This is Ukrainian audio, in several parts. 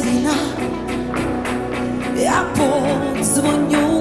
війна, я подзвоню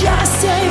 присмаком щастя і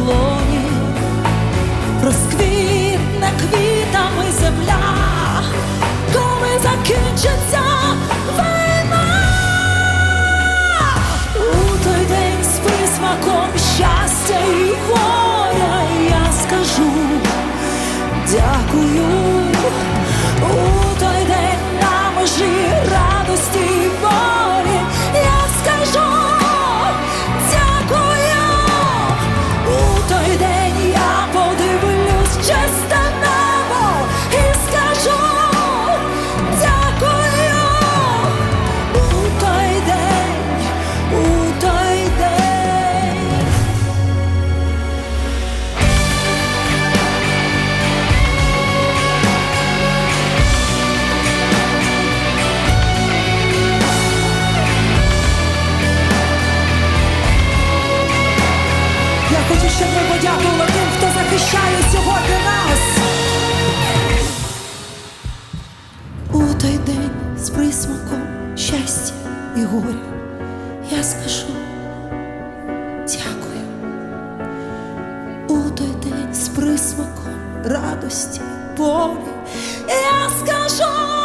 закінчиться війна, Щоб ми подякували тим, хто захищає сьогодні нас. У той день з присмаком щастя і горя я скажу дякую. У той день з присмаком радості, болі я скажу